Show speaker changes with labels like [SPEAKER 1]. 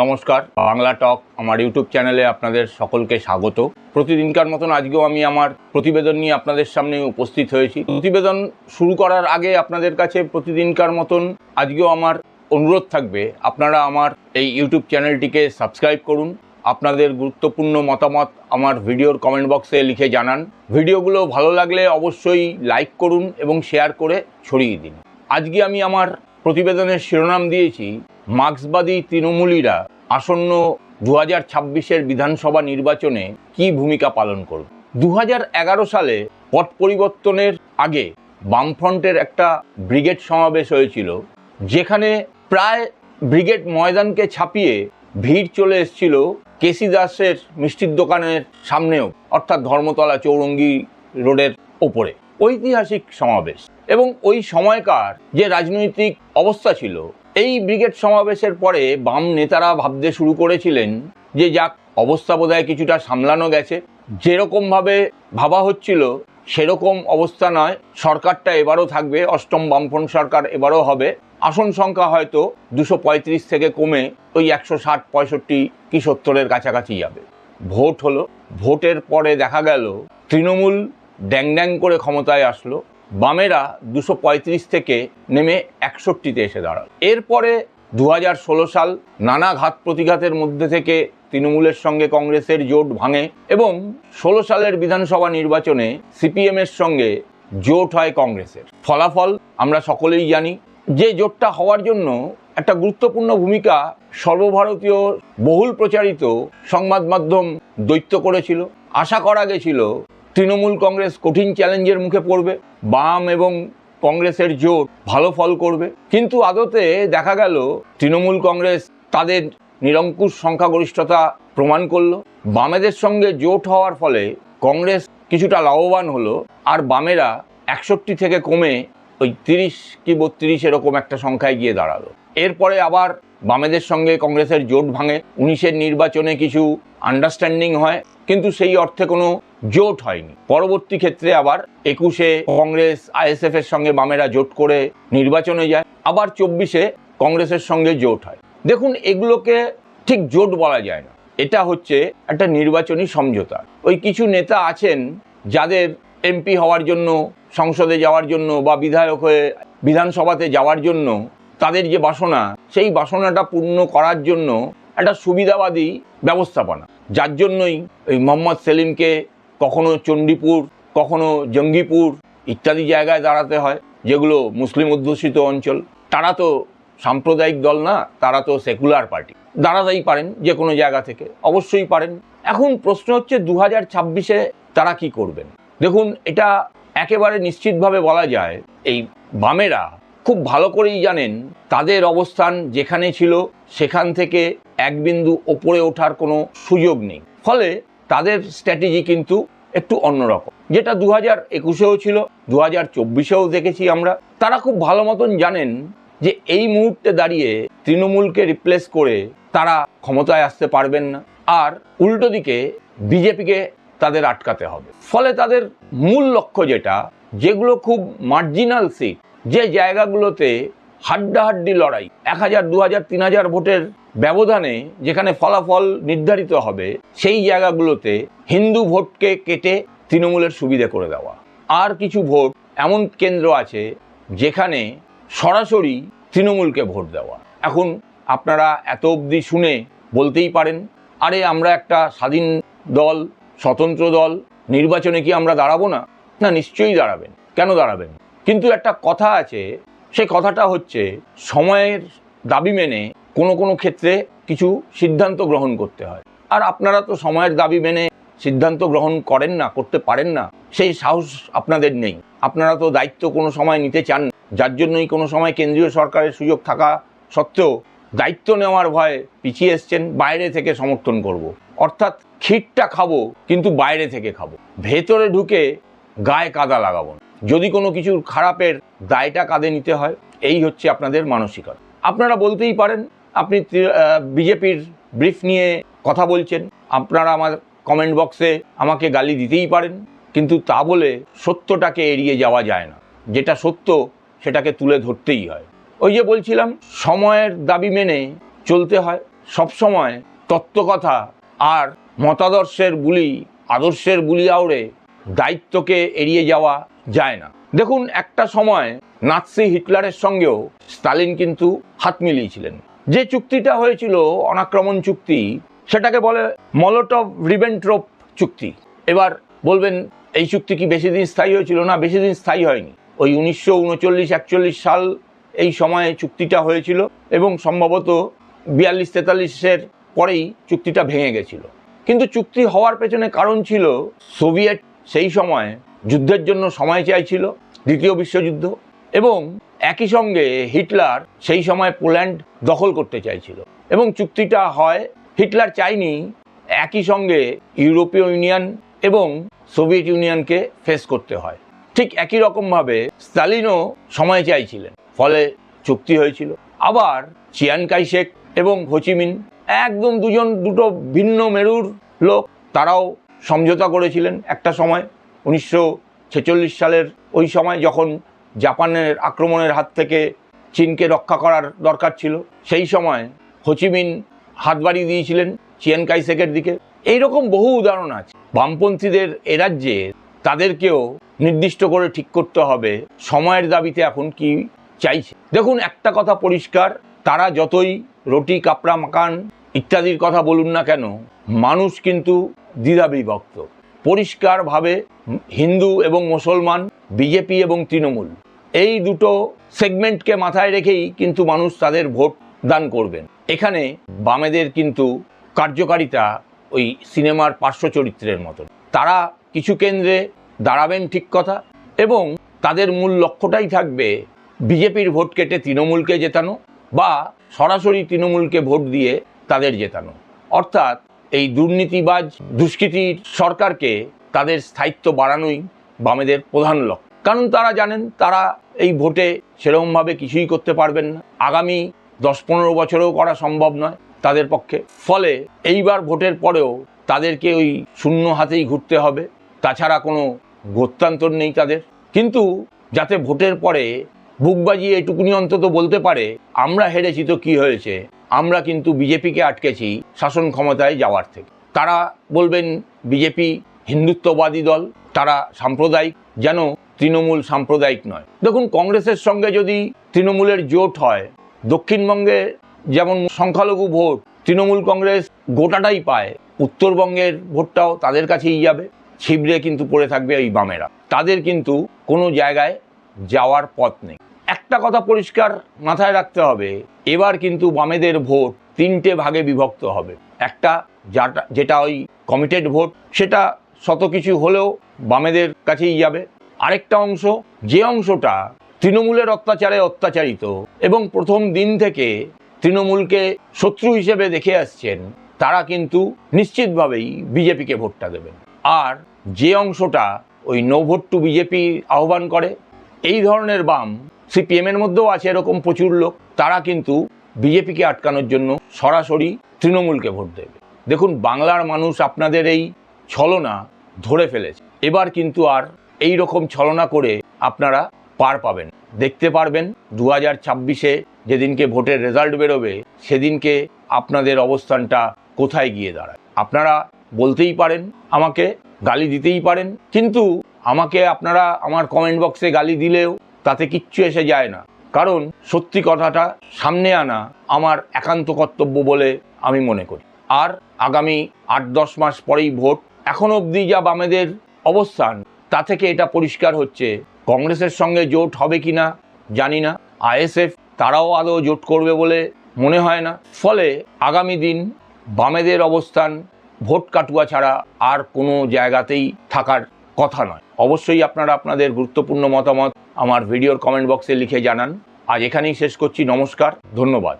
[SPEAKER 1] নমস্কার। বাংলা টক আমার ইউটিউব চ্যানেলে আপনাদের সকলকে স্বাগত। প্রতিদিনকার মতন আজকেও আমি আমার প্রতিবেদন নিয়ে আপনাদের সামনে উপস্থিত হয়েছি। প্রতিবেদন শুরু করার আগে আপনাদের কাছে প্রতিদিনকার মতন আজকেও আমার অনুরোধ থাকবে। আপনারা আমার এই ইউটিউব চ্যানেলটিকে সাবস্ক্রাইব করুন। আপনাদের গুরুত্বপূর্ণ মতামত আমার ভিডিওর কমেন্ট বক্সে লিখে জানান। ভিডিওগুলো ভালো লাগলে অবশ্যই লাইক করুন এবং শেয়ার করে ছড়িয়ে দিন। আজকে আমি আমার প্রতিবেদনের শিরোনাম দিয়েছি মার্ক্সবাদী তৃণমূলীরা আসন্ন দু হাজার ছাব্বিশের বিধানসভা নির্বাচনে কি ভূমিকা পালন করবে? দু সালে পট পরিবর্তনের আগে বামফ্রন্টের একটা ব্রিগেড সমাবেশ হয়েছিল, যেখানে প্রায় ব্রিগেড ময়দানকে ছাপিয়ে ভিড় চলে এসেছিল কেসি দাসের মিষ্টির দোকানের সামনেও, অর্থাৎ ধর্মতলা চৌরঙ্গি রোডের ওপরে। ঐতিহাসিক সমাবেশ। এবং ওই সময়কার যে রাজনৈতিক অবস্থা ছিল এই ব্রিগেড সমাবেশের পরে বাম নেতারা ভাবতে শুরু করেছিলেন যে যাক, অবস্থা বোধহয় কিছুটা সামলানো গেছে। যেরকমভাবে ভাবা হচ্ছিল, সেরকম অবস্থা নয়। সরকারটা এবারও থাকবে, অষ্টম বামফ্রন্ট সরকার এবারও হবে। আসন সংখ্যা হয়তো দুশো থেকে কমে ওই একশো ষাট পঁয়ষট্টি কি সত্তরের কাছাকাছি যাবে। ভোট হলো। ভোটের পরে দেখা গেল, তৃণমূল ড্যাং ড্যাং করে ক্ষমতায় আসলো। বামেরা দুশো থেকে নেমে একষট্টিতে এসে দাঁড়াল। এরপরে দু সাল নানা ঘাত প্রতিঘাতের মধ্যে থেকে তৃণমূলের সঙ্গে কংগ্রেসের জোট ভাঙে এবং ষোলো সালের বিধানসভা নির্বাচনে সিপিএমের সঙ্গে জোট হয় কংগ্রেসের। ফলাফল আমরা সকলেই জানি। যে জোটটা হওয়ার জন্য একটা গুরুত্বপূর্ণ ভূমিকা সর্বভারতীয় বহুল প্রচারিত সংবাদ মাধ্যম দৈত্য করেছিল। আশা করা গেছিল তৃণমূল কংগ্রেস কঠিন চ্যালেঞ্জের মুখে পড়বে, বাম এবং কংগ্রেসের জোট ভালো ফল করবে। কিন্তু আদতে দেখা গেল, তৃণমূল কংগ্রেস তাদের নিরঙ্কুশ সংখ্যাগরিষ্ঠতা প্রমাণ করল। বামেদের সঙ্গে জোট হওয়ার ফলে কংগ্রেস কিছুটা লাভবান হলো, আর বামেরা একষট্টি থেকে কমে ওই তিরিশ কি বত্রিশ এরকম একটা সংখ্যায় গিয়ে দাঁড়াল। এরপরে আবার বামেদের সঙ্গে কংগ্রেসের জোট ভাঙে। উনিশের নির্বাচনে কিছু আন্ডারস্ট্যান্ডিং হয়, কিন্তু সেই অর্থে কোনো জোট হয়নি। পরবর্তী ক্ষেত্রে আবার একুশে কংগ্রেস, আইএসএফ এর সঙ্গে বামেরা জোট করে নির্বাচনে যায়। আবার চব্বিশে কংগ্রেসের সঙ্গে জোট হয়। দেখুন, এগুলোকে ঠিক জোট বলা যায় না। এটা হচ্ছে একটা নির্বাচনী সমঝোতা। ওই কিছু নেতা আছেন যাদের এমপি হওয়ার জন্য সংসদে যাওয়ার জন্য বা বিধায়ক হয়ে বিধানসভাতে যাওয়ার জন্য তাদের যে বাসনা, সেই বাসনাটা পূর্ণ করার জন্য একটা সুবিধাবাদী ব্যবস্থাপনা। যার জন্যই ওই মোহাম্মদ সেলিমকে কখনো চণ্ডীপুর, কখনো জঙ্গিপুর ইত্যাদি জায়গায় দাঁড়াতে হয়, যেগুলো মুসলিম অধ্যুষিত অঞ্চল। তারা তো সাম্প্রদায়িক দল না, তারা তো সেকুলার পার্টি। দাঁড়াতেই পারেন যে কোনো জায়গা থেকে, অবশ্যই পারেন। এখন প্রশ্ন হচ্ছে দু হাজার ছাব্বিশে তারা কি করবেন? দেখুন, এটা একেবারে নিশ্চিতভাবে বলা যায়, এই বামেরা খুব ভালো করেই জানেন তাদের অবস্থান যেখানে ছিল, সেখান থেকে এক বিন্দু ওপরে ওঠার কোনো সুযোগ নেই। ফলে তাদের স্ট্র্যাটেজি কিন্তু একটু অন্যরকম। যেটা দু হাজার একুশেও ছিল দু হাজার চব্বিশেও দেখেছি আমরা। তারা খুব ভালো মতন জানেন যে এই মুহূর্তে দাঁড়িয়ে তৃণমূলকে রিপ্লেস করে তারা ক্ষমতায় আসতে পারবেন না। আর উল্টো দিকে, বিজেপিকে তাদের আটকাতে হবে। ফলে তাদের মূল লক্ষ্য যেটা, যেগুলো খুব মার্জিনাল সিট যে জায়গাগুলোতে হাড্ডাহাড্ডি লড়াই, এক হাজার, দু হাজার, তিন হাজার ভোটের ব্যবধানে যেখানে ফলাফল নির্ধারিত হবে, সেই জায়গাগুলোতে হিন্দু ভোটকে কেটে তৃণমূলের সুবিধে করে দেওয়া। আর কিছু ভোট এমন কেন্দ্র আছে যেখানে সরাসরি তৃণমূলকে ভোট দেওয়া। এখন আপনারা এত অবধি শুনে বলতেই পারেন, আরে আমরা একটা স্বাধীন দল স্বতন্ত্র দল, নির্বাচনে কি আমরা দাঁড়াবো না? না, নিশ্চয়ই দাঁড়াবেন। কেন দাঁড়াবেন? কিন্তু একটা কথা আছে, সেই কথাটা হচ্ছে সময়ের দাবি মেনে কোনো কোনো ক্ষেত্রে কিছু সিদ্ধান্ত গ্রহণ করতে হয়। আর আপনারা তো সময়ের দাবি মেনে সিদ্ধান্ত গ্রহণ করেন না, করতে পারেন না, সেই সাহস আপনাদের নেই। আপনারা তো দায়িত্ব কোনো সময় নিতে চান যার জন্যই কোনো সময় কেন্দ্রীয় সরকারের সুযোগ থাকা সত্ত্বেও দায়িত্ব নেওয়ার ভয়ে পিছিয়ে এসছেন, বাইরে থেকে সমর্থন করব। অর্থাৎ ক্ষীরটা খাব, কিন্তু বাইরে থেকে খাব। ভেতরে ঢুকে গায়ে কাদা লাগাবো না। যদি কোনো কিছুর খারাপের দায়টা কাঁধে নিতে হয়, এই হচ্ছে আপনাদের মানসিকতা। আপনারা বলতেই পারেন, আপনি বিজেপির ব্রিফ নিয়ে কথা বলছেন। আপনারা আমার কমেন্ট বক্সে আমাকে গালি দিতেই পারেন, কিন্তু তা বলে সত্যটাকে এড়িয়ে যাওয়া যায় না। যেটা সত্য, সেটাকে তুলে ধরতেই হয়। ওই যে বলছিলাম, সময়ের দাবি মেনে চলতে হয়। সবসময় তত্ত্বকথা আর মতাদর্শের বুলি, আদর্শের বুলি আউড়ে দায়িত্বকে এড়িয়ে যাওয়া যায় না। দেখুন, একটা সময় নাৎসি হিটলারের সঙ্গেও স্টালিন কিন্তু হাত মিলিয়েছিলেন। যে চুক্তিটা হয়েছিল অনাক্রমণ চুক্তি, সেটাকে বলে মলোটভ রিবেন্ট্রোপ চুক্তি। এবার বলবেন, এই চুক্তি কি বেশি দিন স্থায়ী হয়েছিল? না বেশি দিন স্থায়ী হয়নি। ওই উনিশশো উনচল্লিশ, একচল্লিশ সাল এই সময়ে চুক্তিটা হয়েছিল এবং সম্ভবত বিয়াল্লিশ তেতাল্লিশের পরেই চুক্তিটা ভেঙে গেছিল। কিন্তু চুক্তি হওয়ার পেছনে কারণ ছিল সোভিয়েট সেই সময় যুদ্ধের জন্য সময় চাইছিল, দ্বিতীয় বিশ্বযুদ্ধ, এবং একই সঙ্গে হিটলার সেই সময় পোল্যান্ড দখল করতে চাইছিল। এবং চুক্তিটা হয়, হিটলার চাইনি একই সঙ্গে ইউরোপীয় ইউনিয়ন এবং সোভিয়েত ইউনিয়নকে ফেস করতে হয়। ঠিক একই রকমভাবে স্টালিনও সময় চাইছিলেন, ফলে চুক্তি হয়েছিল। আবার চিয়ান কাইশেক এবং হোচিমিন একদম দুজন, দুটো ভিন্ন মেরুর লোক। তারাও সমঝোতা করেছিলেন একটা সময়, উনিশশো ছেচল্লিশ সালের ওই সময় যখন জাপানের আক্রমণের হাত থেকে চীনকে রক্ষা করার দরকার ছিল। সেই সময় হোচিমিন হাত বাড়িয়ে দিয়েছিলেন চিয়ান কাইসেকের দিকে। এইরকম বহু উদাহরণ আছে। বামপন্থীদের এ রাজ্যে তাদেরকেও নির্দিষ্ট করে ঠিক করতে হবে। সময়ের দাবিতে এখন কি চাইছে? দেখুন, একটা কথা পরিষ্কার, তারা যতই রুটি, কাপড়া, মাকান ইত্যাদির কথা বলুন না কেন, মানুষ কিন্তু দ্বিধা বিভক্ত পরিষ্কারভাবে হিন্দু এবং মুসলমান, বিজেপি এবং তৃণমূল, এই দুটো সেগমেন্টকে মাথায় রেখেই কিন্তু মানুষ তাদের ভোট দান করবেন। এখানে বামেদের কিন্তু কার্যকারিতা ওই সিনেমার পার্শ্ব চরিত্রের মতন। তারা কিছু কেন্দ্রে দাঁড়াবেন ঠিক কথা এবং তাদের মূল লক্ষ্যটাই থাকবে বিজেপির ভোট কেটে তৃণমূলকে জেতানো বা সরাসরি তৃণমূলকে ভোট দিয়ে তাদের জেতানো। অর্থাৎ এই দুর্নীতিবাজ দুষ্কৃতির সরকারকে তাদের স্থায়িত্ব বাড়ানোই বামেদের প্রধান লক্ষ্য। কারণ তারা জানেন, তারা এই ভোটে সেরকমভাবে কিছুই করতে পারবেন না। আগামী দশ পনেরো বছরেও করা সম্ভব নয় তাদের পক্ষে। ফলে এইবার ভোটের পরেও তাদেরকে ওই শূন্য হাতেই ঘুরতে হবে। তাছাড়া কোনো গত্যান্তর নেই তাদের। কিন্তু যাতে ভোটের পরে বুক বাজিয়ে এটুকুনি অন্তত বলতে পারে, আমরা হেরেছি তো কি হয়েছে? আমরা কিন্তু বিজেপিকে আটকেছি শাসন ক্ষমতায় যাওয়ার থেকে। তারা বলবেন বিজেপি হিন্দুত্ববাদী দল, তারা সাম্প্রদায়িক, যেন তৃণমূল সাম্প্রদায়িক নয়। দেখুন, কংগ্রেসের সঙ্গে যদি তৃণমূলের জোট হয়, দক্ষিণবঙ্গে যেমন সংখ্যালঘু ভোট, তৃণমূল কংগ্রেস গোটাটাই পায়, উত্তরবঙ্গের ভোটটাও তাদের কাছেই যাবে, ছিবড়ে কিন্তু পড়ে থাকবে ওই বামেরা। তাদের কিন্তু কোনো জায়গায় যাওয়ার পথ নেই। একটা কথা পরিষ্কার মাথায় রাখতে হবে, এবার কিন্তু বামেদের ভোট তিনটে ভাগে বিভক্ত হবে। একটা যাটা, যেটা ওই কমিটেড ভোট সেটা শত কিছু হলেও বামেদের কাছেই যাবে। আরেকটা অংশ, যে অংশটা তৃণমূলের অত্যাচারে অত্যাচারিত এবং প্রথম দিন থেকে তৃণমূলকে শত্রু হিসেবে দেখে আসছেন, তারা কিন্তু নিশ্চিতভাবেই বিজেপিকে ভোটটা দেবেন। আর যে অংশটা ওই নো ভোট টু বিজেপি আহ্বান করে, এই ধরনের বাম সিপিএমের মধ্যেও আছে এরকম প্রচুর লোক। তারা কিন্তু বিজেপিকে আটকানোর জন্য সরাসরি তৃণমূলকে ভোট দেবে। দেখুন, বাংলার মানুষ আপনাদের এই ছলনা ধরে ফেলেছে। এবার কিন্তু আর এই রকম ছলনা করে আপনারা পার পাবেন দেখতে পারবেন দু হাজার ছাব্বিশে যেদিনকে ভোটের রেজাল্ট বেরোবে, সেদিনকে আপনাদের অবস্থানটা কোথায় গিয়ে দাঁড়ায়। আপনারা বলতেই পারেন, আমাকে গালি দিতেই পারেন, কিন্তু আমাকে আপনারা আমার কমেন্ট বক্সে গালি দিলেও তাতে কিচ্ছু এসে যায় না। কারণ সত্যি কথাটা সামনে আনা আমার একান্ত কর্তব্য বলে আমি মনে করি। আর আগামী আট দশ মাস পরেই ভোট, এখন অবধি যা বামেদের অবস্থান, তা থেকে এটা পরিষ্কার হচ্ছে, কংগ্রেসের সঙ্গে জোট হবে কি না জানি না। আইএসএফ তারাও আদৌ জোট করবে বলে মনে হয় না। ফলে আগামী দিন বামেদের অবস্থান, ভোট কাটুয়া ছাড়া আর কোনো জায়গাতেই থাকার কথা নয়। অবশ্যই আপনারা আপনাদের গুরুত্বপূর্ণ মতামত আমার ভিডিওর কমেন্ট বক্সে লিখে জানান। আজ এখানেই শেষ করছি। নমস্কার। ধন্যবাদ।